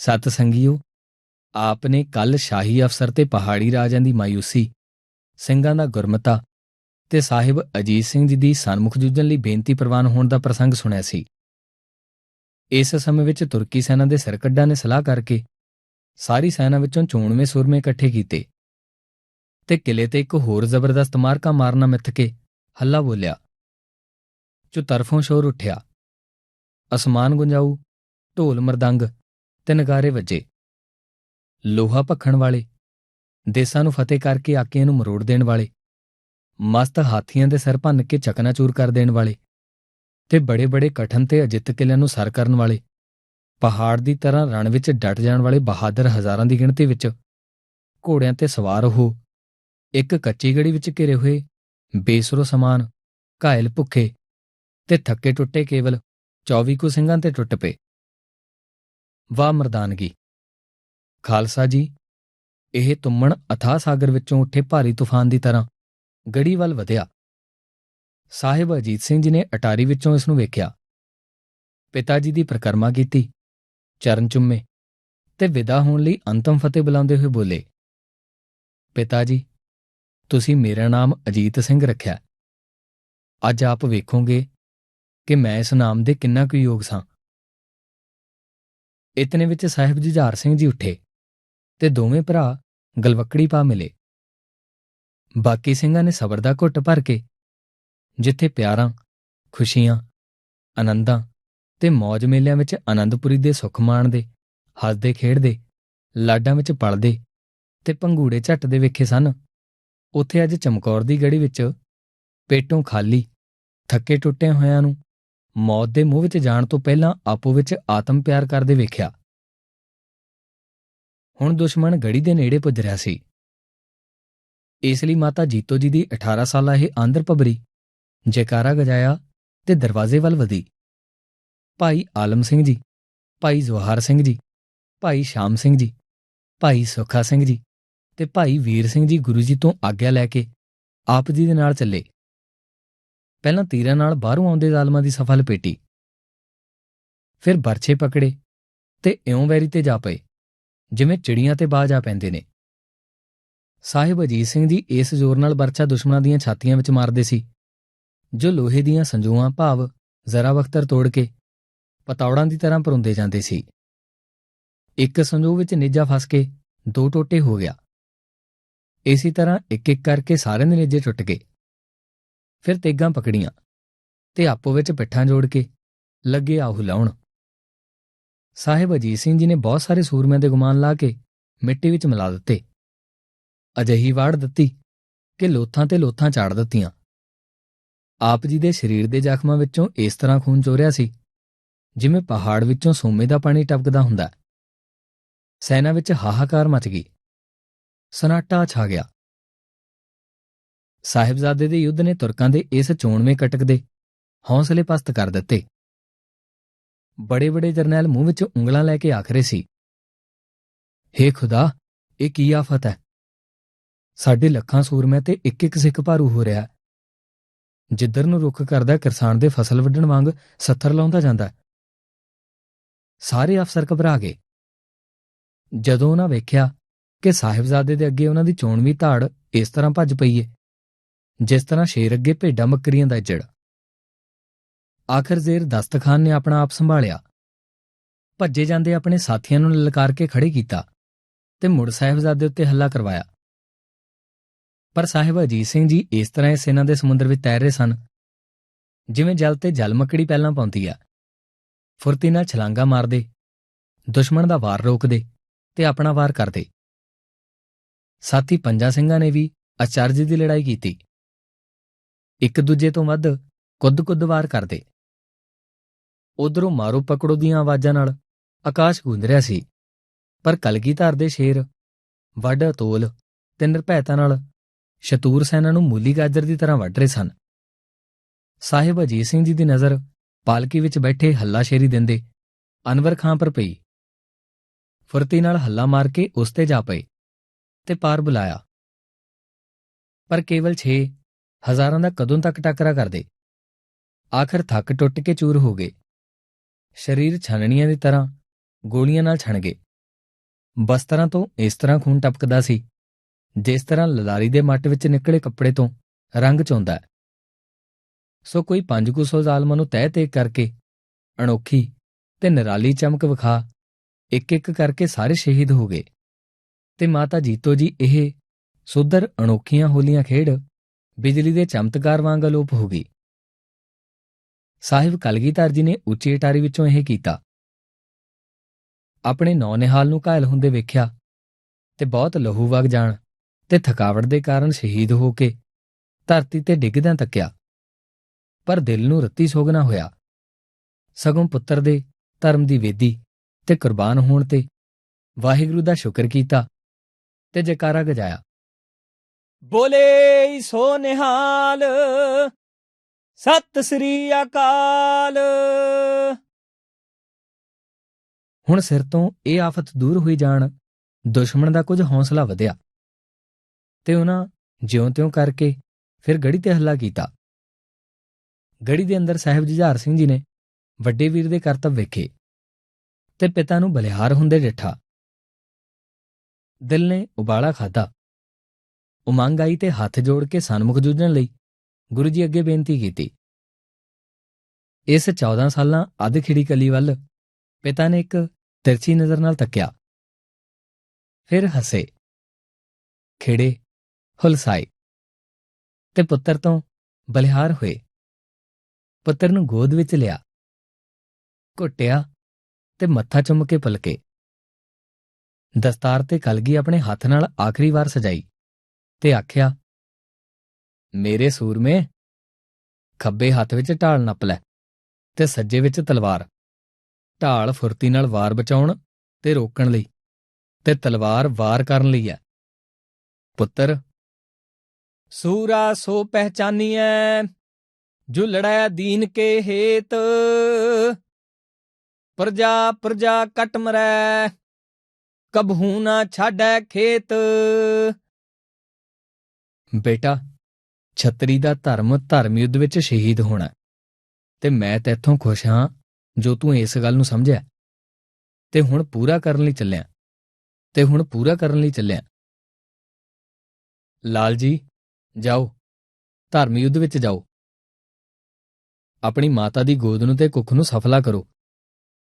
ਸਤ ਸੰਗਿਓ ਆਪ ਨੇ ਕੱਲ ਸ਼ਾਹੀ ਅਫਸਰ ਤੇ ਪਹਾੜੀ ਰਾਜਿਆਂ ਦੀ ਮਾਯੂਸੀ, ਸਿੰਘਾਂ ਦਾ ਗੁਰਮਤਾ ਤੇ ਸਾਹਿਬ ਅਜੀਤ ਸਿੰਘ ਜੀ ਦੀ ਸਨਮੁਖ ਜੂਝਣ ਲਈ ਬੇਨਤੀ ਪ੍ਰਵਾਨ ਹੋਣ ਦਾ ਪ੍ਰਸੰਗ ਸੁਣਿਆ ਸੀ। ਇਸ ਸਮੇਂ ਵਿੱਚ ਤੁਰਕੀ ਸੈਨਾ ਦੇ ਸਰਕੱਡਾਂ ਨੇ ਸਲਾਹ ਕਰਕੇ ਸਾਰੀ ਸੈਨਾ ਵਿੱਚੋਂ ਚੋਣਵੇਂ ਸੂਰਮੇ ਇਕੱਠੇ ਕੀਤੇ ਤੇ ਕਿਲੇ ਤੇ ਇੱਕ ਹੋਰ ਜ਼ਬਰਦਸਤ ਮਾਰਕਾ ਮਾਰਨਾ ਮਿੱਥ ਕੇ ਹੱਲਾ ਬੋਲਿਆ। ਜੋ ਤਰਫੋਂ ਸ਼ੋਰ ਉੱਠਿਆ। ਅਸਮਾਨ ਗੁੰਜਾਊ, ਢੋਲ ਮਰਦੰਗ ਤੇ ਨਗਾਰੇ ਵੱਜੇ। ਲੋਹਾ ਭਖਣ ਵਾਲੇ, ਦੇਸਾਂ ਨੂੰ ਫਤਿਹ ਕਰਕੇ ਆਕਿਆਂ ਨੂੰ ਮਰੋੜ ਦੇਣ ਵਾਲੇ, ਮਸਤ ਹਾਥੀਆਂ ਦੇ ਸਿਰ ਭੰਨ ਕੇ ਚਕਨਾਚੂਰ ਕਰ ਦੇਣ ਵਾਲੇ ਤੇ ਬੜੇ-ਬੜੇ ਕਠਨ ਤੇ ਅਜਿੱਤ ਕਿਲਿਆਂ ਨੂੰ ਸਰ ਕਰਨ ਵਾਲੇ, ਪਹਾੜ ਦੀ ਤਰ੍ਹਾਂ ਰਣ ਵਿੱਚ ਡਟ ਜਾਣ ਵਾਲੇ ਬਹਾਦਰ ਹਜ਼ਾਰਾਂ ਦੀ ਗਿਣਤੀ ਵਿੱਚ ਘੋੜਿਆਂ ਤੇ ਸਵਾਰ ਹੋ, ਇੱਕ ਕੱਚੀ ਗੜੀ ਵਿੱਚ ਘਿਰੇ ਹੋਏ ਬੇਸਰੋ ਸਮਾਨ, ਘਾਇਲ ਭੁੱਖੇ ਤੇ ਥੱਕੇ ਟੁੱਟੇ ਕੇਵਲ 24 ਕੁ ਸਿੰਘਾਂ ਤੇ ਟੁੱਟ ਪਏ। ਵਾਹ ਮਰਦਾਨਗੀ। ਖਾਲਸਾ ਜੀ, ਇਹ ਤੁੰਮਣ ਅਥਾਹ ਸਾਗਰ ਵਿੱਚੋਂ ਉੱਠੇ ਭਾਰੀ ਤੂਫਾਨ ਦੀ ਤਰ੍ਹਾਂ ਗੜੀ ਵੱਲ ਵਧਿਆ। ਸਾਹਿਬ ਅਜੀਤ ਸਿੰਘ ਜੀ ਨੇ ਅਟਾਰੀ ਵਿੱਚੋਂ ਇਸ ਨੂੰ ਵੇਖਿਆ। ਪਿਤਾ ਜੀ ਦੀ ਪ੍ਰਕਰਮਾ ਕੀਤੀ, ਚਰਨ ਚੁੰਮੇ ਤੇ ਵਿਦਾ ਹੋਣ ਲਈ ਅੰਤਮ ਫਤਿਹ ਬੁਲਾਉਂਦੇ ਹੋਏ ਬੋਲੇ। ਪਿਤਾ ਜੀ, ਤੁਸੀਂ ਮੇਰਾ ਨਾਮ ਅਜੀਤ ਸਿੰਘ ਰੱਖਿਆ। ਅੱਜ ਆਪ ਵੇਖੋਗੇ ਕਿ ਮੈਂ ਇਸ ਨਾਮ ਦੇ ਕਿੰਨਾ ਕੁ ਯੋਗ ਸਾਂ। ਇਤਨੇ ਵਿੱਚ ਸਾਹਿਬ ਜੁਝਾਰ ਸਿੰਘ ਜੀ ਉੱਠੇ ਤੇ ਦੋਵੇਂ ਭਰਾ ਗਲਵਕੜੀ ਪਾ ਮਿਲੇ। ਬਾਕੀ ਸਿੰਘਾਂ ਨੇ ਸਬਰ ਦਾ ਘੁੱਟ ਭਰ ਕੇ ਜਿੱਥੇ ਪਿਆਰਾਂ, ਖੁਸ਼ੀਆਂ, ਆਨੰਦਾਂ ਤੇ ਮੌਜ ਮੇਲਿਆਂ ਵਿੱਚ ਆਨੰਦਪੁਰੀ ਦੇ ਸੁਖ ਮਾਣਦੇ, ਹੱਸਦੇ, ਖੇਡਦੇ, ਲਾਡਾਂ ਵਿੱਚ ਪਲਦੇ ਤੇ ਪੰਗੂੜੇ ਝੱਟ ਦੇ ਵੇਖੇ ਸਨ, ਉੱਥੇ ਅੱਜ ਚਮਕੌਰ ਦੀ ਗੜੀ ਵਿੱਚ ਪੇਟੋਂ ਖਾਲੀ, ਥੱਕੇ ਟੁੱਟੇ ਹੋਇਆਂ ਨੂੰ ਮੌਤ ਦੇ ਮੂੰਹ ਵਿੱਚ ਜਾਣ ਤੋਂ ਪਹਿਲਾਂ ਆਪੋ ਵਿੱਚ ਆਤਮ ਪਿਆਰ ਕਰਦੇ ਵੇਖਿਆ। ਹੁਣ ਦੁਸ਼ਮਣ ਗੜੀ ਦੇ ਨੇੜੇ ਪੁੱਜ ਰਿਹਾ ਸੀ। ਇਸ ਲਈ ਮਾਤਾ ਜੀਤੋ ਜੀ ਦੀ 18 ਸਾਲਾ ਇਹ ਆਂਦਰ ਪਬਰੀ, ਜੈਕਾਰਾ ਗਜਾਇਆ ਤੇ ਦਰਵਾਜ਼ੇ ਵੱਲ ਵਧੀ। ਭਾਈ ਆਲਮ ਸਿੰਘ ਜੀ, ਭਾਈ ਜ਼ਵਾਹਰ ਸਿੰਘ ਜੀ, ਭਾਈ ਸ਼ਾਮ ਸਿੰਘ ਜੀ, ਭਾਈ ਸੁਖਾ ਸਿੰਘ ਜੀ ਤੇ ਭਾਈ ਵੀਰ ਸਿੰਘ ਜੀ ਗੁਰੂ ਜੀ ਤੋਂ ਆਗਿਆ ਲੈ ਕੇ ਆਪ ਜੀ ਦੇ ਨਾਲ ਚੱਲੇ। ਪਹਿਲਾਂ ਤੀਰਾਂ ਨਾਲ ਬਾਹਰੋਂ ਆਉਂਦੇ ਜ਼ਾਲਮਾਂ ਦੀ ਸਫਲ ਪੇਟੀ। ਫਿਰ ਬਰਛੇ ਪਕੜੇ ਤੇ ਇਉਂ ਵੈਰੀ ਤੇ ਜਾ ਪਏ, ਜਿਵੇਂ ਚਿੜੀਆਂ ਤੇ ਬਾਜ ਆ ਪੈਂਦੇ ਨੇ। ਸਾਹਿਬ ਅਜੀਤ ਸਿੰਘ ਜੀ ਇਸ ਜ਼ੋਰ ਨਾਲ ਬਰਛਾ ਦੁਸ਼ਮਣਾਂ ਦੀਆਂ ਛਾਤੀਆਂ ਵਿੱਚ ਮਾਰਦੇ ਸੀ, ਜੋ ਲੋਹੇ ਦੀਆਂ ਸੰਜੂਆਂ ਭਾਵ ਜ਼ਰਾ ਵਖਤਰ ਤੋੜ ਕੇ ਪਤੌੜਾਂ ਦੀ ਤਰ੍ਹਾਂ ਪਰੁੰਦੇ ਜਾਂਦੇ ਸੀ। ਇੱਕ ਸੰਜੂ ਵਿੱਚ ਨਿੱਜਾ ਫਸ ਕੇ ਦੋ ਟੋਟੇ ਹੋ ਗਿਆ। ਇਸੇ ਤਰ੍ਹਾਂ ਇੱਕ ਇੱਕ ਕਰਕੇ ਸਾਰੇ ਦੇ ਨਿੱਜੇ ਟੁੱਟ ਗਏ। ਫਿਰ ਤੇਗਾਂ ਪਕੜੀਆਂ ਤੇ ਆਪੋ ਵਿੱਚ ਪਿੱਠਾਂ ਜੋੜ ਕੇ ਲੱਗੇ ਆਹੂ ਲਾਉਣ। ਸਾਹਿਬ ਅਜੀਤ ਸਿੰਘ ਜੀ ਨੇ ਬਹੁਤ ਸਾਰੇ ਸੂਰਮਿਆਂ ਦੇ ਗੁਮਾਨ ਲਾ ਕੇ ਮਿੱਟੀ ਵਿੱਚ ਮਿਲਾ ਦਿੱਤੇ। ਅਜਹੀ ਵਾੜ ਦਿੱਤੀ ਕਿ ਲੋਥਾਂ ਤੇ ਲੋਥਾਂ ਚਾੜ ਦਿੱਤੀਆਂ। ਆਪ ਜੀ ਦੇ ਸਰੀਰ ਦੇ ਜ਼ਖਮਾਂ ਵਿੱਚੋਂ ਇਸ ਤਰ੍ਹਾਂ ਖੂਨ ਚੋਰਿਆ ਸੀ, ਜਿਵੇਂ ਪਹਾੜ ਵਿੱਚੋਂ ਸੋਮੇ ਦਾ ਪਾਣੀ ਟਪਕਦਾ ਹੁੰਦਾ। ਸੈਨਾ ਵਿੱਚ ਹਾਹਾਕਾਰ ਮਚ ਗਈ। ਸਨਾਟਾ ਛਾ ਗਿਆ। ਸਾਹਿਬਜ਼ਾਦੇ ਦੇ ਯੁੱਧ ਨੇ ਤੁਰਕਾਂ ਦੇ ਇਸ ਚੋਣਵੇਂ ਕਟਕ ਦੇ ਹੌਸਲੇ ਪਸਤ ਕਰ ਦਿੱਤੇ। ਬੜੇ-ਬੜੇ ਜਰਨੈਲ ਮੂੰਹ ਵਿੱਚ ਉਂਗਲਾਂ ਲੈ ਕੇ ਆਖਰੇ ਸੀ, ਹੇ ਖੁਦਾ, ਇਹ ਕੀ ਆਫਤ ਹੈ? ਸਾਡੇ ਲੱਖਾਂ ਸੂਰਮੇ ਤੇ ਇੱਕ ਇੱਕ ਸਿੱਖ ਭਾਰੂ ਹੋ ਰਿਹਾ ਜਿੱਧਰ ਨੂੰ ਰੁੱਖ ਕਰਦਾ ਕਿਸਾਨ ਦੇ ਫਸਲ ਵੱਢਣ ਵਾਂਗ ਸੱਥਰ ਲਾਉਂਦਾ ਜਾਂਦਾ ਸਾਰੇ ਅਫਸਰ ਘਬਰਾ ਗਏ। ਜਦੋਂ ਉਹਨਾਂ ਵੇਖਿਆ ਕਿ ਸਾਹਿਬਜ਼ਾਦੇ ਦੇ ਅੱਗੇ ਉਹਨਾਂ ਦੀ ਚੋਣਵੀ ਧਾੜ ਇਸ ਤਰ੍ਹਾਂ ਭੱਜ ਪਈ ਏ ਜਿਸ ਤਰ੍ਹਾਂ ਸ਼ੇਰ ਅੱਗੇ ਭੇਡਾਂ ਮੱਕਰੀਆਂ ਦਾ ਜੜ ਆਖਰ ਜ਼ੇਰ ਦਸਤਖਾਨ ਨੇ ਆਪਣਾ ਆਪ ਸੰਭਾਲਿਆ। ਭੱਜੇ ਜਾਂਦੇ ਆਪਣੇ ਸਾਥੀਆਂ ਨੂੰ ਲਲਕਾਰ ਕੇ ਖੜੇ ਕੀਤਾ ਤੇ ਮੁੜ ਸਾਹਿਬਜ਼ਾਦੇ ਉੱਤੇ ਹੱਲਾ ਕਰਵਾਇਆ। ਪਰ ਸਾਹਿਬ ਅਜੀਤ ਸਿੰਘ ਜੀ ਇਸ ਤਰ੍ਹਾਂ ਇਸ ਸੈਨਾ ਦੇ ਸਮੁੰਦਰ ਵਿੱਚ ਤੈਰ ਰਹੇ ਸਨ। ਜਿਵੇਂ ਜਲ ਤੇ ਜਲ ਮੱਕੜੀ ਪਹਿਲਾਂ ਪਾਉਂਦੀ ਆ। ਫੁਰਤੀ ਨਾਲ ਛਲਾਂਗਾ ਮਾਰਦੇ, ਦੁਸ਼ਮਣ ਦਾ ਵਾਰ ਰੋਕਦੇ ਤੇ ਆਪਣਾ ਵਾਰ ਕਰਦੇ। ਸਾਥੀ ਪੰਜਾ ਸਿੰਘਾਂ ਨੇ ਵੀ ਅਚਰਜ ਦੀ ਲੜਾਈ ਕੀਤੀ। ਇੱਕ ਦੂਜੇ ਤੋਂ ਵੱਧ ਕੁੱਦ-ਕੁੱਦ ਵਾਰ ਕਰਦੇ। ਉਧਰੋਂ ਮਾਰੋ ਪਕੜੋ ਦੀਆਂ ਆਵਾਜ਼ਾਂ ਨਾਲ ਆਕਾਸ਼ ਗੂੰਜ ਰਿਹਾ ਸੀ, ਪਰ ਕਲਗੀਧਰ ਦੇ ਸ਼ੇਰ ਵੱਡ ਤੋਲ ਤੇ ਨਿਰਭੈਤਾ ਨਾਲ ਸ਼ਤੂਰ ਸੈਨਾ ਨੂੰ ਮੂਲੀ ਗਾਜਰ ਦੀ ਤਰ੍ਹਾਂ ਵੱਢ ਰਹੇ ਸਨ। ਸਾਹਿਬ ਅਜੀਤ ਸਿੰਘ ਜੀ ਦੀ ਨਜ਼ਰ ਪਾਲਕੀ ਵਿੱਚ ਬੈਠੇ ਹੱਲਾ ਸ਼ੇਰੀ ਦਿੰਦੇ ਅਨਵਰ ਖਾਂ ਪਰ ਪਈ। ਫੁਰਤੀ ਨਾਲ ਹੱਲਾ ਮਾਰ ਕੇ ਉਸ ਤੇ ਜਾ ਪਏ ਤੇ ਪਾਰ ਬੁਲਾਇਆ। ਪਰ ਕੇਵਲ 6 ਹਜ਼ਾਰਾਂ ਦਾ ਕਦੋਂ ਤੱਕ ਟੱਕਰਾ ਕਰਦੇ? ਆਖਰ ਥੱਕ ਟੁੱਟ ਕੇ ਚੂਰ ਹੋ ਗਏ। ਸਰੀਰ ਛਣਨੀਆਂ ਦੀ ਤਰ੍ਹਾਂ ਗੋਲੀਆਂ ਨਾਲ ਛਣ ਗਏ। ਬਸਤਰਾਂ ਤੋਂ ਇਸ ਤਰ੍ਹਾਂ ਖੂਨ ਟਪਕਦਾ ਸੀ, ਜਿਸ ਤਰ੍ਹਾਂ ਲਲਾਰੀ ਦੇ ਮੱਟ ਵਿੱਚ ਨਿਕਲੇ ਕੱਪੜੇ ਤੋਂ ਰੰਗ ਚੋਂਦਾ ਹੈ। ਸੋ ਕੋਈ 500 ਜ਼ਾਲਮਾਂ ਨੂੰ ਤਹਿ ਤੇ ਕਰਕੇ ਅਣੋਖੀ ਤੇ ਨਿਰਾਲੀ ਚਮਕ ਵਿਖਾ ਇੱਕ ਇੱਕ ਕਰਕੇ ਸਾਰੇ ਸ਼ਹੀਦ ਹੋ ਗਏ। ਤੇ ਮਾਤਾ ਜੀਤੋ ਜੀ ਇਹ ਸੁਧਰ ਅਣੋਖੀਆਂ ਹੋਲੀਆਂ ਖੇਡ ਬਿਜਲੀ ਦੇ ਚਮਤਕਾਰ ਵਾਂਗ ਅਲੋਪ ਹੋ ਗਈ ਸਾਹਿਬ ਕਲਗੀਧਰ ਜੀ ਨੇ ਉੱਚੀ ਅਟਾਰੀ ਵਿੱਚੋਂ ਇਹ ਕੀਤਾ ਆਪਣੇ ਨੌ ਨਿਹਾਲ ਨੂੰ ਘਾਇਲ ਹੁੰਦੇ ਵੇਖਿਆ ਤੇ ਬਹੁਤ ਲਹੂ ਵਗ ਜਾਣ ਤੇ ਥਕਾਵਟ ਦੇ ਕਾਰਨ ਸ਼ਹੀਦ ਹੋ ਕੇ ਧਰਤੀ ਤੇ ਡਿੱਗਦਿਆਂ ਤੱਕਿਆ ਪਰ ਦਿਲ ਨੂੰ ਰੱਤੀ ਸੋਗਣਾ ਹੋਇਆ ਸਗੋਂ ਪੁੱਤਰ ਦੇ ਧਰਮ ਦੀ ਵੇਦੀ ਤੇ ਕੁਰਬਾਨ ਹੋਣ ਤੇ ਵਾਹਿਗੁਰੂ ਦਾ ਸ਼ੁਕਰ ਕੀਤਾ ਤੇ ਜੈਕਾਰਾ ਗਜਾਇਆ ਬੋਲੇ ਸੋ ਨਿਹਾਲ ਸਤਿ ਸ੍ਰੀ ਅਕਾਲ। ਹੁਣ ਸਿਰ ਤੋਂ ਇਹ ਆਫਤ ਦੂਰ ਹੋਈ ਜਾਣ, ਦੁਸ਼ਮਣ ਦਾ ਕੁਝ ਹੌਸਲਾ ਵਧਿਆ। ਤੇ ਉਹਨਾਂ ਜਿਉਂ-ਤਿਉਂ ਕਰਕੇ ਫਿਰ ਗੜੀ ਤੇ ਹੱਲਾ ਕੀਤਾ। ਗੜੀ ਦੇ ਅੰਦਰ ਸਾਹਿਬ ਜੁਝਾਰ ਸਿੰਘ ਜੀ ਨੇ ਵੱਡੇ ਵੀਰ ਦੇ ਕਰਤੱਵ ਵੇਖੇ ਤੇ ਪਿਤਾ ਨੂੰ ਬਲਿਹਾਰ ਹੁੰਦੇ ਡਿੱਠਾ। ਦਿਲ ਨੇ ਉਬਾਲਾ ਖਾਦਾ ਉਮੰਗ ਆਈ ਤੇ ਹੱਥ ਜੋੜ ਕੇ ਸਨਮੁਖ ਜੂਝਣ ਲਈ ਗੁਰੂ ਜੀ ਅੱਗੇ ਬੇਨਤੀ ਕੀਤੀ। ਇਸ 14 ਸਾਲਾਂ ਅੱਧ ਖਿੜੀ ਕਲੀ ਵੱਲ ਪਿਤਾ ਨੇ ਇੱਕ ਤਿਰਛੀ ਨਜ਼ਰ ਨਾਲ ਤੱਕਿਆ। ਫਿਰ ਹੱਸੇ। ਖੇੜੇ, ਹੁਲਸਾਏ। ਤੇ ਪੁੱਤਰ ਤੋਂ ਬਲਿਹਾਰ ਹੋਏ। ਪੁੱਤਰ ਨੂੰ ਗੋਦ ਵਿੱਚ ਲਿਆ। ਘੁੱਟਿਆ ਤੇ ਮੱਥਾ ਚੁੰਮ ਕੇ ਪਲਕੇ। ਦਸਤਾਰ ਤੇ ਕਲਗੀ ਆਪਣੇ ਹੱਥ ਨਾਲ ਆਖਰੀ ਵਾਰ ਸਜਾਈ। ਤੇ ਆਖਿਆ, ਮੇਰੇ ਸੂਰਮੇ, ਖੱਬੇ ਹੱਥ ਵਿੱਚ ਢਾਲ ਨੱਪ ਲੈ ਤੇ ਸੱਜੇ ਵਿੱਚ ਤਲਵਾਰ। ਢਾਲ ਫੁਰਤੀ ਨਾਲ ਵਾਰ ਬਚਾਉਣ ਤੇ ਰੋਕਣ ਲਈ ਤੇ ਤਲਵਾਰ ਵਾਰ ਕਰਨ ਲਈ ਹੈ। ਪੁੱਤਰ, ਸੂਰਾ ਸੋ ਪਹਿਚਾਨੀਐ ਜੋ ਲੜਾਇਆ ਦੀਨ ਕੇ ਹੇਤ। ਪ੍ਰਜਾ ਪ੍ਰਜਾ ਕਟ ਮਰੈ ਕਬਹੂ ਨਾ ਛਾੜੈ ਖੇਤ। ਬੇਟਾ, ਛਤਰੀ ਦਾ ਧਰਮ ਧਰਮ ਯੁੱਧ ਵਿੱਚ ਸ਼ਹੀਦ ਹੋਣਾ। ਤੇ ਮੈਂ ਤੇਥੋਂ ਖੁਸ਼ ਹਾਂ ਜੋ ਤੂੰ ਇਸ ਗੱਲ ਨੂੰ ਸਮਝਿਆ। ਤੇ ਹੁਣ ਪੂਰਾ ਕਰਨ ਲਈ ਚੱਲਿਆ। ਤੇ ਹੁਣ ਪੂਰਾ ਕਰਨ ਲਈ ਚੱਲਿਆ। ਲਾਲ ਜੀ, ਜਾਓ। ਧਰਮ ਯੁੱਧ ਵਿੱਚ ਜਾਓ। ਆਪਣੀ ਮਾਤਾ ਦੀ ਗੋਦ ਨੂੰ ਤੇ ਕੁੱਖ ਨੂੰ ਸਫਲਾ ਕਰੋ।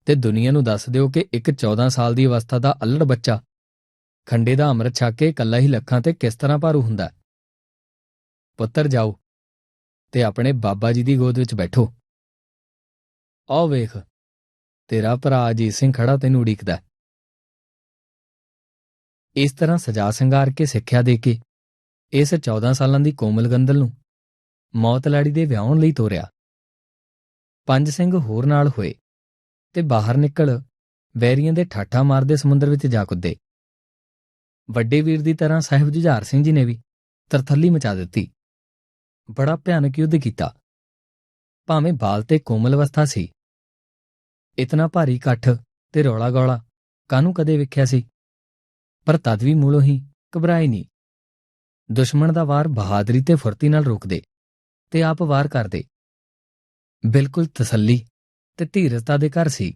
ਤੇ ਦੁਨੀਆ ਨੂੰ ਦੱਸ ਦਿਓ ਕਿ ਇੱਕ 14 ਸਾਲ ਦੀ ਅਵਸਥਾ ਦਾ ਅਲੜ ਬੱਚਾ। ਖੰਡੇ ਦਾ ਅੰਮ੍ਰਿਤ ਛੱਕ ਕੇ ਇਕੱਲਾ ਹੀ ਲੱਖਾਂ ਤੇ ਕਿਸ ਤਰ੍ਹਾਂ ਭਾਰੂ ਹੁੰਦਾ? ਹੈ। ਪੁੱਤਰ ਜਾਓ ਤੇ ਆਪਣੇ ਬਾਬਾ ਜੀ ਦੀ ਗੋਦ ਵਿੱਚ ਬੈਠੋ। ਆਓ ਵੇਖ, ਤੇਰਾ ਭਰਾ ਅਜੀਤ ਸਿੰਘ ਖੜਾ ਤੈਨੂੰ ਉਡੀਕਦਾ। ਇਸ ਤਰ੍ਹਾਂ ਸਜਾ ਸੰਗਾਰ ਕੇ ਸਿੱਖਿਆ ਦੇ ਕੇ ਇਸ 14 ਸਾਲਾਂ ਦੀ ਕੋਮਲ ਗੰਦਲ ਨੂੰ ਮੌਤ ਲਾੜੀ ਦੇ ਵਿਆਹਣ ਲਈ ਤੋਰਿਆ। ਪੰਜ ਸਿੰਘ ਹੋਰ ਨਾਲ ਹੋਏ ਤੇ ਬਾਹਰ ਨਿਕਲ ਵੈਰੀਆਂ ਦੇ ਠਾਠਾ ਮਾਰਦੇ ਸਮੁੰਦਰ ਵਿੱਚ ਜਾ ਕੁੱਦੇ। ਵੱਡੇ ਵੀਰ ਦੀ ਤਰ੍ਹਾਂ ਸਾਹਿਬ ਜੁਝਾਰ ਸਿੰਘ ਜੀ ਨੇ ਵੀ ਤਰਥੱਲੀ ਮਚਾ ਦਿੱਤੀ। ਬੜਾ ਭਿਆਨਕ ਯੁੱਧ ਕੀਤਾ। ਭਾਵੇਂ ਬਾਲ ਤੇ ਕੋਮਲ ਅਵਸਥਾ ਸੀ। ਇਤਨਾ ਭਾਰੀ ਇਕੱਠ ਤੇ ਰੌਲਾ ਗੌਲਾ ਕਾਹਨੂੰ ਕਦੇ ਵੇਖਿਆ ਸੀ? ਪਰ ਤਦ ਵੀ ਮੂਲੋਂ ਹੀ ਘਬਰਾਏ ਨਹੀਂ। ਦੁਸ਼ਮਣ ਦਾ ਵਾਰ ਬਹਾਦਰੀ ਤੇ ਫੁਰਤੀ ਨਾਲ ਰੋਕਦੇ ਤੇ ਆਪ ਵਾਰ ਕਰਦੇ। ਬਿਲਕੁਲ ਤਸੱਲੀ ਤੇ ਧੀਰਜਤਾ ਦੇ ਘਰ ਸੀ।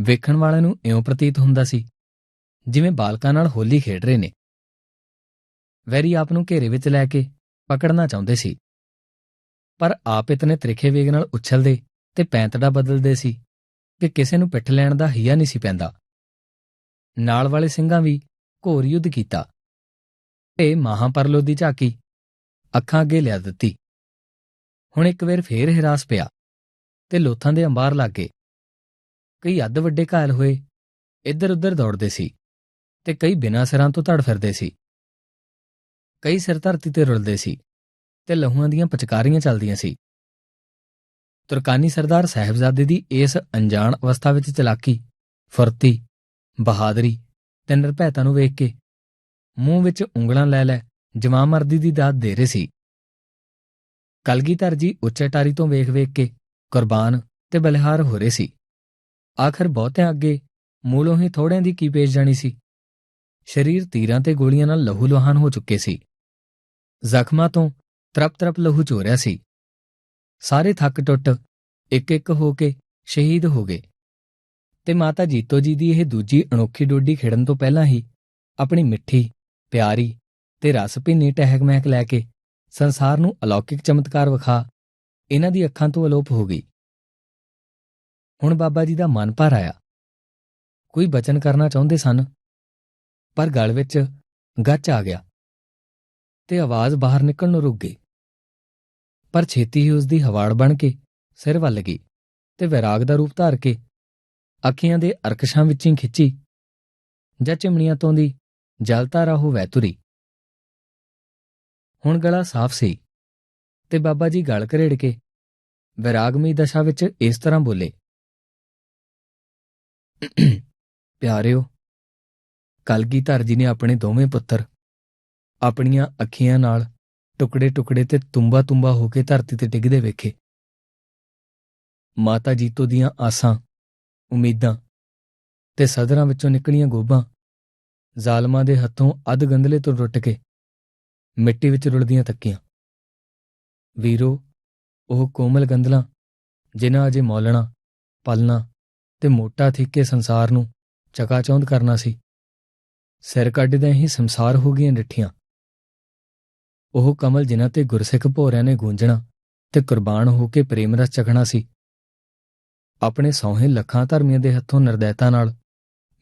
ਵੇਖਣ ਵਾਲਿਆਂ ਨੂੰ ਇਉਂ ਪ੍ਰਤੀਤ ਹੁੰਦਾ ਸੀ, ਜਿਵੇਂ ਬਾਲਕਾਂ ਨਾਲ ਹੋਲੀ ਖੇਡ ਰਹੇ ਨੇ। ਵੈਰੀ ਆਪ ਨੂੰ ਘੇਰੇ ਵਿੱਚ ਲੈ ਕੇ ਪਕੜਨਾ ਚਾਹੁੰਦੇ ਸੀ। ਪਰ ਆਪ ਇਤਨੇ ਤ੍ਰਿਖੇ ਵੇਗ ਨਾਲ ਉਛਲਦੇ ਤੇ ਪੈਂਤੜਾ ਬਦਲਦੇ ਸੀ ਕਿ ਕਿਸੇ ਨੂੰ ਪਿੱਠ ਲੈਣ ਦਾ ਹਿਆ ਨਹੀਂ ਸੀ ਪੈਂਦਾ। ਨਾਲ ਵਾਲੇ ਸਿੰਘਾਂ ਵੀ ਘੋਰ ਯੁੱਧ ਕੀਤਾ ਤੇ ਮਹਾਪਰਲੋ ਦੀ ਝਾਕੀ ਅੱਖਾਂ ਅੱਗੇ ਲਿਆ ਦਿੱਤੀ। ਹੁਣ ਇੱਕ ਵਾਰ ਫੇਰ ਹਿਰਾਸ ਪਿਆ ਤੇ ਲੋਥਾਂ ਦੇ ਅੰਬਾਰ ਲੱਗ ਗਏ। ਕਈ ਅੱਧ ਵੱਡੇ ਘਾਇਲ ਹੋਏ ਇੱਧਰ ਉੱਧਰ ਦੌੜਦੇ ਸੀ ਤੇ ਕਈ ਬਿਨਾਂ ਸਿਰਾਂ ਤੋਂ ਧੜ ਫਿਰਦੇ ਸੀ। ਕਈ ਸਿਰ ਧਰਤੀ ਤੇ ਰੁਲਦੇ ਸੀ ਤੇ ਲਹੂਆਂ ਦੀਆਂ ਪਚਕਾਰੀਆਂ ਚੱਲਦੀਆਂ ਸੀ। ਤੁਰਕਾਨੀ ਸਰਦਾਰ ਸਾਹਿਬਜ਼ਾਦੇ ਦੀ ਇਸ ਅਣਜਾਣ ਅਵਸਥਾ ਵਿੱਚ ਚਲਾਕੀ, ਫੁਰਤੀ, ਬਹਾਦਰੀ ਤੇ ਨਿਰਭੈਤਾ ਨੂੰ ਵੇਖ ਕੇ ਮੂੰਹ ਵਿੱਚ ਉਂਗਲਾਂ ਲੈ ਲੈ ਜਵਾਂ ਮਰਦੀ ਦੀ ਦਾਤ ਦੇ ਰਹੇ ਸੀ। ਕਲਗੀਧਰ ਜੀ ਉੱਚੇ ਟਾਰੀ ਤੋਂ ਵੇਖ-ਵੇਖ ਕੇ ਕੁਰਬਾਨ ਤੇ ਬਲਿਹਾਰ ਹੋ ਰਹੇ ਸੀ। ਆਖਰ ਬਹੁਤਿਆਂ ਅੱਗੇ ਮੂਲੋਂ ਹੀ ਥੋੜਿਆਂ ਦੀ ਕੀ ਪੇਸ਼ ਜਾਣੀ ਸੀ। ਸਰੀਰ ਤੀਰਾਂ ਤੇ ਗੋਲੀਆਂ ਨਾਲ ਲਹੂ ਲੁਹਾਨ ਹੋ ਚੁੱਕੇ ਸੀ। ਜ਼ਖਮਾਂ ਤੋਂ ਤਰਪ-ਤਰਪ ਲਹੂ ਚੋ ਰਿਹਾ ਸੀ। ਸਾਰੇ ਥੱਕ ਟੁੱਟ ਇੱਕ ਇੱਕ ਹੋ ਕੇ ਸ਼ਹੀਦ ਹੋ ਗਏ। ਤੇ ਮਾਤਾ ਜੀਤੋ ਜੀ ਦੀ ਇਹ ਦੂਜੀ ਅਨੋਖੀ ਡੋਡੀ ਖੇਡਣ ਤੋਂ ਪਹਿਲਾਂ ਹੀ ਆਪਣੀ ਮਿੱਠੀ, ਪਿਆਰੀ ਤੇ ਰਸ ਭਿੰਨੀ ਟਹਿਕ ਮਹਿਕ ਲੈ ਕੇ ਸੰਸਾਰ ਨੂੰ ਅਲੌਕਿਕ ਚਮਤਕਾਰ ਵਿਖਾ ਇਹਨਾਂ ਦੀ ਅੱਖਾਂ ਤੋਂ ਅਲੋਪ ਹੋ ਗਈ। ਹੁਣ ਬਾਬਾ ਜੀ ਦਾ ਮਨ ਭਰ ਆਇਆ। ਕੋਈ ਬਚਨ ਕਰਨਾ ਚਾਹੁੰਦੇ ਸਨ, ਪਰ ਗਲ ਵਿੱਚ ਗੱਚ ਆ ਗਿਆ। ਤੇ ਆਵਾਜ਼ ਬਾਹਰ ਨਿਕਲਣ ਨੂੰ ਰੁਕ ਗਈ। ਪਰ ਛੇਤੀ ਹੀ ਉਸ ਦੀ ਹਵਾੜ ਬਣ ਕੇ ਸਿਰ ਵੱਲ ਗਈ ਤੇ ਵਿਰਾਗ ਦਾ ਰੂਪ ਧਾਰ ਕੇ ਅੱਖੀਆਂ ਦੇ ਅਰਕਸ਼ਾਂ ਵਿੱਚੋਂ ਖਿੱਚੀ ਜਾਂ ਚਿਮਣੀਆਂ ਤੋਂ ਦੀ ਜਲਤਾਰਾ ਹੋ ਵਹਿ ਤੁਰੀ। ਹੁਣ ਗਲਾ ਸਾਫ਼ ਸੀ ਤੇ ਬਾਬਾ ਜੀ ਗਲ ਘਰੇੜ ਕੇ ਵਿਰਾਗਮਈ ਦਸ਼ਾ ਵਿੱਚ ਇਸ ਤਰ੍ਹਾਂ ਬੋਲੇ, ਪਿਆਰਿਓ ਕਲਗੀਧਰ ਜੀ ਨੇ ਆਪਣੇ ਦੋਵੇਂ ਪੁੱਤਰ ਆਪਣੀਆਂ ਅੱਖੀਆਂ ਨਾਲ ਟੁਕੜੇ-ਟੁਕੜੇ ਤੇ ਤੁੰਬਾ-ਤੁੰਬਾ ਹੋ ਕੇ ਧਰਤੀ ਤੇ ਡਿੱਗਦੇ ਵੇਖੇ। ਮਾਤਾ ਜੀਤੋ ਦੀਆਂ ਆਸਾਂ, ਉਮੀਦਾਂ ਤੇ ਸਦਰਾਂ ਵਿੱਚੋਂ ਨਿਕਲੀਆਂ ਗੋਬਾਂ ਜ਼ਾਲਮਾਂ ਦੇ ਹੱਥੋਂ ਅੱਧ ਗੰਦਲੇ ਤੋਂ ਟੁੱਟ ਕੇ ਮਿੱਟੀ ਵਿੱਚ ਰੁਲਦੀਆਂ ਤੱਕੀਆਂ। ਵੀਰੋ, ਉਹ ਕੋਮਲ ਗੰਦਲਾਂ ਜਿਨ੍ਹਾਂ ਅਜੇ ਮੌਲਣਾ, ਪਲਣਾ ਤੇ ਮੋਟਾ ਥਿੱਕੇ ਸੰਸਾਰ ਨੂੰ ਚਕਾਚੌਂਦ ਕਰਨਾ ਸੀ, ਸਿਰ ਕੱਢਦਿਆਂ ਹੀ ਸੰਸਾਰ ਹੋ ਗਈਆਂ ਡਿੱਠੀਆਂ। ਉਹ ਕਮਲ ਜਿਨ੍ਹਾਂ ਤੇ ਗੁਰਸਿੱਖ ਭੋਰਿਆਂ ਨੇ ਗੂੰਜਣਾ ਤੇ ਕੁਰਬਾਨ ਹੋ ਕੇ ਪ੍ਰੇਮ ਰਸ ਚਖਣਾ ਸੀ। ਆਪਣੇ ਸੌਹੇ ਲੱਖਾਂ ਧਰਮੀਆਂ ਦੇ ਹੱਥੋਂ ਨਿਰਦੈਤਾ ਨਾਲ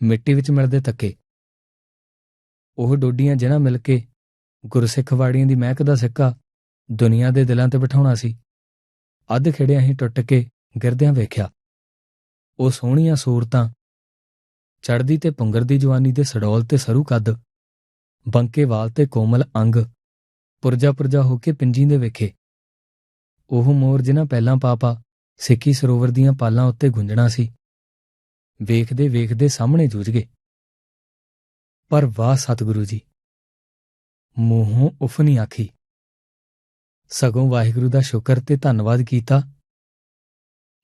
ਮਿੱਟੀ ਵਿੱਚ ਮਿਲਦੇ ਤੱਕੇ ਉਹ ਡੋਡੀਆਂ ਜਿਨ੍ਹਾਂ ਮਿਲ ਕੇ ਗੁਰਸਿੱਖ ਵਾੜੀਆਂ ਦੀ ਮਹਿਕ ਦਾ ਸਿੱਕਾ ਦੁਨੀਆ ਦੇ ਦਿਲਾਂ ਤੇ ਬਿਠਾਉਣਾ ਸੀ, ਅੱਧ ਖਿੜਿਆਂ ਹੀ ਟੁੱਟ ਕੇ ਗਿਰਦਿਆਂ ਵੇਖਿਆ। ਉਹ ਸੋਹਣੀਆਂ ਸੂਰਤਾਂ ਚੜਦੀ ਤੇ ਪੁੰਗਰਦੀ ਜਵਾਨੀ ਦੇ ਸੜੋਲ ਤੇ ਸਰੂ ਕੱਦ ਬੰਕੇ ਵਾਲ ਤੇ ਕੋਮਲ ਅੰਗ ਪੁਰਜਾ ਪੁਰਜਾ ਹੋ ਕੇ ਪਿੰਜੀ ਦੇ ਵੇਖੇ। ਉਹ ਮੋਰ ਜਿਨ੍ਹਾਂ ਪਹਿਲਾਂ ਪਾਪਾ ਸਿੱਕੀ ਸਰੋਵਰ ਦੀਆਂ ਪਾਲਾਂ ਉੱਤੇ ਗੁੰਜਣਾ ਸੀ। ਵੇਖਦੇ ਵੇਖਦੇ ਸਾਹਮਣੇ ਜੂਝ ਗਏ। ਪਰ ਵਾਹ ਸਤਿਗੁਰੂ ਜੀ! ਮੂੰਹੋਂ ਉਫ ਨਹੀਂ ਆਖੀ। ਸਗੋਂ ਵਾਹਿਗੁਰੂ ਦਾ ਸ਼ੁਕਰ ਤੇ ਧੰਨਵਾਦ ਕੀਤਾ।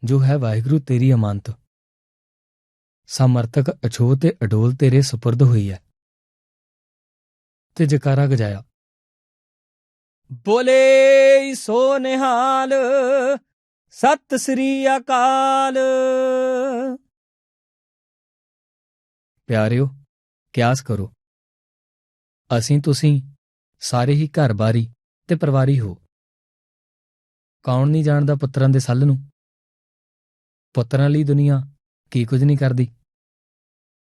ਜੋ ਹੈ ਵਾਹਿਗੁਰੂ ਤੇਰੀ ਅਮਾਨਤ। ਸਮਰਥਕ ਅਛੋ ਤੇ ਅਡੋਲ ਤੇਰੇ ਸੁਪਰਦ ਹੋਈ ਹੈ। ਤੇ ਜਕਾਰਾ ਗਜਾਇਆ। ਬੋਲੇ ਸੋ ਨਿਹਾਲ ਸਤਿ ਸ੍ਰੀ ਅਕਾਲ। ਪਿਆਰਿਓ, ਕਿਆਸ ਕਰੋ। ਅਸੀਂ ਤੁਸੀਂ ਸਾਰੇ ਹੀ ਘਰ-ਬਾਰੀ ਤੇ ਪਰਿਵਾਰੀ ਹੋ। ਕੌਣ ਨਹੀਂ ਜਾਣਦਾ ਪੁੱਤਰਾਂ ਦੇ ਸੱਲ ਨੂੰ? ਪੁੱਤਰਾਂ ਲਈ ਦੁਨੀਆ ਕੀ ਕੁਝ ਨਹੀਂ ਕਰਦੀ?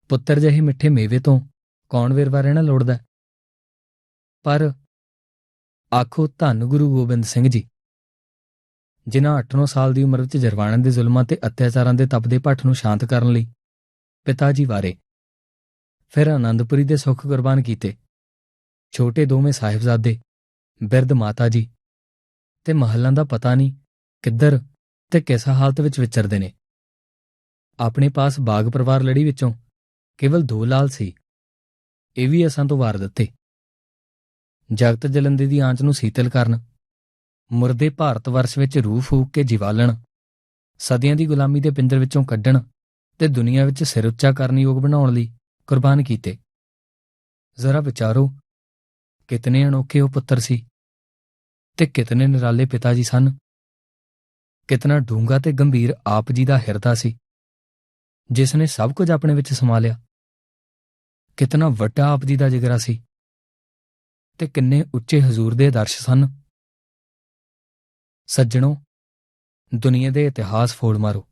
ਪੁੱਤਰ ਜਿਹੇ ਮਿੱਠੇ ਮੇਵੇ ਤੋਂ ਕੌਣ ਵੇਰਵਾ ਰਹਿਣਾ ਲੋੜਦਾ? ਪਰ ਆਖੋ, ਧੰਨ ਗੁਰੂ ਗੋਬਿੰਦ ਸਿੰਘ ਜੀ। ਜਿਨ੍ਹਾਂ 8-9 ਸਾਲ ਦੀ ਉਮਰ ਵਿੱਚ ਜਰਵਾਣਾਂ ਦੇ ਜ਼ੁਲਮਾਂ ਤੇ ਅਤਿਆਚਾਰਾਂ ਦੇ ਤਪਦੇ ਭੱਠ ਨੂੰ ਸ਼ਾਂਤ ਕਰਨ ਲਈ ਪਿਤਾ ਜੀ ਵਾਰੇ ਫਿਰ ਆਨੰਦਪੁਰੀ ਦੇ ਸੁੱਖ ਕੁਰਬਾਨ ਕੀਤੇ। ਛੋਟੇ ਦੋਵੇਂ ਸਾਹਿਬਜ਼ਾਦੇ, ਬਿਰਧ ਮਾਤਾ ਜੀ ਤੇ ਮਹੱਲਾਂ ਦਾ ਪਤਾ ਨਹੀਂ ਕਿੱਧਰ ਤੇ ਕਿਸ ਹਾਲਤ ਵਿੱਚ ਵਿਚਰਦੇ ਨੇ। ਆਪਣੇ ਪਾਸ ਬਾਗ ਪਰਿਵਾਰ ਲੜੀ ਵਿੱਚੋਂ ਕੇਵਲ ਦੋ ਲਾਲ ਸੀ। ਇਹ ਵੀ ਅਸਾਂ ਤੋਂ ਵਾਰ ਦਿੱਤੇ। ਜਗਤ ਜਲੰਦੇ ਦੀ ਆਂਚ ਨੂੰ ਸੀਤਲ ਕਰਨ, ਮੁਰਦੇ ਭਾਰਤ ਵਰਸ਼ ਵਿੱਚ ਰੂਹ ਫੂਕ ਕੇ ਜਿਵਾਲਣ, ਸਦੀਆਂ ਦੀ ਗੁਲਾਮੀ ਦੇ ਪਿੰਜਰ ਵਿੱਚੋਂ ਕੱਢਣ ਤੇ ਦੁਨੀਆ ਵਿੱਚ ਸਿਰ ਉੱਚਾ ਕਰਨ ਯੋਗ ਬਣਾਉਣ ਲਈ ਕੁਰਬਾਨ ਕੀਤੇ। ਜ਼ਰਾ ਵਿਚਾਰੋ, ਕਿਤਨੇ ਅਨੋਖੇ ਉਹ ਪੁੱਤਰ ਸੀ ਤੇ ਕਿਤਨੇ ਨਿਰਾਲੇ ਪਿਤਾ ਜੀ ਸਨ। ਕਿਤਨਾ ਡੂੰਗਾ ਤੇ ਗੰਭੀਰ ਆਪ ਜੀ ਦਾ ਹਿਰਦਾ ਸੀ ਜਿਸ ਨੇ ਸਭ ਕੁਝ ਆਪਣੇ ਵਿੱਚ ਸਮਾ ਲਿਆ। ਕਿਤਨਾ ਵੱਡਾ ਆਪ ਜੀ ਦਾ ਜਿਗਰਾ ਸੀ। ਤੇ ਕਿੰਨੇ ਉੱਚੇ ਹਜ਼ੂਰ ਦੇ ਆਦਰਸ਼ ਸਨ। ਸੱਜਣੋ, ਦੁਨੀਆ ਦੇ ਇਤਿਹਾਸ ਫੋੜ ਮਾਰੋ।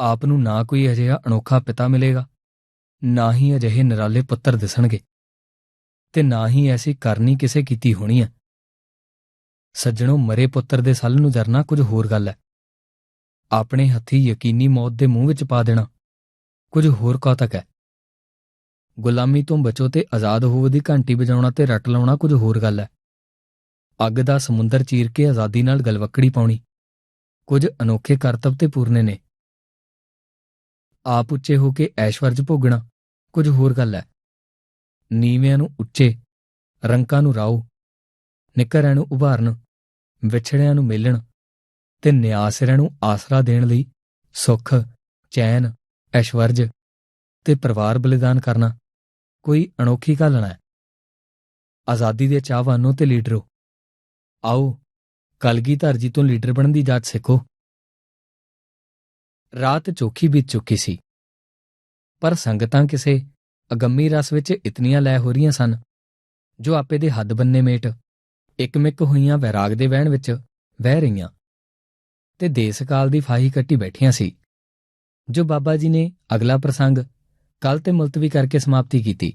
ਆਪ ਨੂੰ ਨਾ ਕੋਈ ਅਜਿਹਾ ਅਨੋਖਾ ਪਿਤਾ ਮਿਲੇਗਾ, ਨਾ ਹੀ ਅਜਿਹੇ ਨਿਰਾਲੇ ਪੁੱਤਰ ਦਿਸਣਗੇ, ਤੇ ਨਾ ਹੀ ਐਸੀ ਕਰਨੀ ਕਿਸੇ ਕੀਤੀ ਹੋਣੀ ਹੈ। ਸੱਜਣੋ, ਮਰੇ ਪੁੱਤਰ ਦੇ ਸੱਲ ਨੂੰ ਜਰਨਾ ਕੁਝ ਹੋਰ ਗੱਲ ਹੈ। ਆਪਣੇ ਹੱਥੀ ਯਕੀਨੀ ਮੌਤ ਦੇ ਮੂੰਹ ਵਿੱਚ ਪਾ ਦੇਣਾ ਕੁਝ ਹੋਰ ਕੌਤਕ ਹੈ। ਗੁਲਾਮੀ ਤੋਂ ਬਚੋ ਤੇ ਆਜ਼ਾਦ ਹੋਵੋ ਦੀ ਘੰਟੀ ਵਜਾਉਣਾ ਤੇ ਰੱਟ ਲਾਉਣਾ ਕੁਝ ਹੋਰ ਗੱਲ ਹੈ। ਅੱਗ ਦਾ ਸਮੁੰਦਰ ਚੀਰ ਕੇ ਆਜ਼ਾਦੀ ਨਾਲ ਗਲਵੱਕੜੀ ਪਾਉਣੀ। ਕੁਝ ਅਨੋਖੇ ਕਰਤੱਵ ਤੇ ਪੂਰਨੇ ਨੇ। ਆਪ ਉੱਚੇ ਹੋ ਕੇ ਐਸ਼ਵਰਜ ਭੋਗਣਾ, ਕੁਝ ਹੋਰ ਗੱਲ ਹੈ। ਨੀਵਿਆਂ ਨੂੰ ਉੱਚੇ, ਰੰਕਾਂ ਨੂੰ ਰਾਓ, ਨਿੱਕਰਿਆਂ ਨੂੰ ਉਭਾਰਨ, ਵਿਛੜਿਆਂ ਨੂੰ ਮੇਲਣ ਤੇ ਨਿਆਸਰਿਆਂ ਨੂੰ ਆਸਰਾ ਦੇਣ ਲਈ ਸੁੱਖ, ਚੈਨ, ਐਸ਼ਵਰਜ ਤੇ ਪਰਿਵਾਰ ਬਲੀਦਾਨ ਕਰਨਾ। ਕੋਈ ਅਨੋਖੀ ਘਾਲਣਾ ਹੈ। ਆਜ਼ਾਦੀ ਦੇ ਚਾਹਵਾਨੋ ਤੇ ਲੀਡਰੋ। ਆਓ, ਕਲਗੀਧਰ ਜੀ ਤੋਂ ਲੀਡਰ ਬਣਨ ਦੀ ਜਾਚ ਸਿੱਖੋ। ਰਾਤ ਚੋਖੀ ਬੀਤ ਚੁੱਕੀ ਸੀ। ਪਰ ਸੰਗਤਾਂ ਕਿਸੇ ਅਗੰਮੀ ਰਸ ਵਿੱਚ ਇਤਨੀਆਂ ਲੈ ਹੋ ਰਹੀਆਂ ਸਨ, ਜੋ ਆਪੇ ਦੇ ਹੱਦ ਬੰਨੇ ਮੇਟ, ਇੱਕਮਿਕ ਹੋਈਆਂ ਵੈਰਾਗ ਦੇ ਵਹਿਣ ਵਿੱਚ ਵਹਿ ਰਹੀਆਂ। ਤੇ ਦੇਸ ਕਾਲ ਦੀ ਫਾਹੀ ਕੱਟੀ ਬੈਠੀਆਂ ਸੀ, ਜੋ ਬਾਬਾ ਜੀ ਨੇ ਅਗਲਾ ਪ੍ਰਸੰਗ ਕੱਲ ਤੇ ਮੁਲਤਵੀ ਕਰਕੇ ਸਮਾਪਤੀ ਕੀਤੀ।